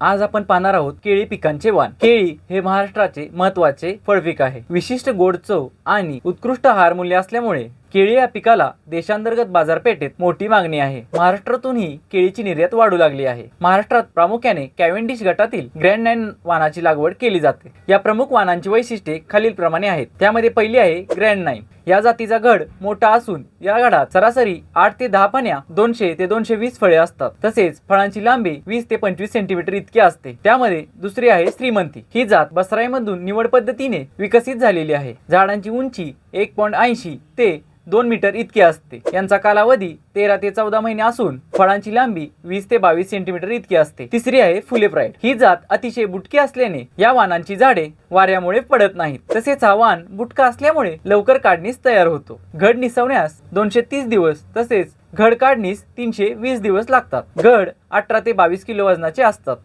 आज आपण पाहणार आहोत केळी पिकांचे वाण केळी हे महाराष्ट्राचे महत्त्वाचे फळपीक आहे. विशिष्ट गोड चव आणि उत्कृष्ट आहार मूल्य असल्यामुळे केळी या पिकाला देशांतर्गत बाजारपेठेत मोठी मागणी आहे. महाराष्ट्रातूनही केळीची निर्यात वाढू लागली आहे. महाराष्ट्रात प्रामुख्याने कॅव्हेंडिश गटातील ग्रँड नाईन वानाची लागवड केली जाते. या प्रमुख वानांची वैशिष्ट्ये खालील प्रमाणे आहेत. त्यामध्ये पहिली आहे ग्रँड नाईन. या जातीचा घड मोठा असून या घडात सरासरी आठ ते दहा पाण्या दोनशे ते दोनशे वीस फळे असतात. तसेच फळांची लांबी वीस ते पंचवीस सेंटीमीटर इतकी असते. त्यामध्ये दुसरी आहे श्रीमंती. ही जात बसराईमधून निवड पद्धतीने विकसित झालेली आहे. झाडांची उंची एक पॉईंट ऐंशी ते दोन मीटर इतकी असते. यांचा कालावधी तेरा ते चौदा महिने असून फळांची लांबी वीस ते बावीस सेंटीमीटर इतकी असते. तिसरी आहे फुले प्राईड ही जात अतिशय बुटकी असल्याने या वानांची झाडे वाऱ्यामुळे पडत नाहीत. तसेच हा वाण बुटका असल्यामुळे लवकर काढणीस तयार होतो. घड निसवण्यास दोनशे तीस दिवस तसेच घड काढणीस तीनशे वीस दिवस लागतात. घड अठरा ते बावीस किलो वजनाचे असतात.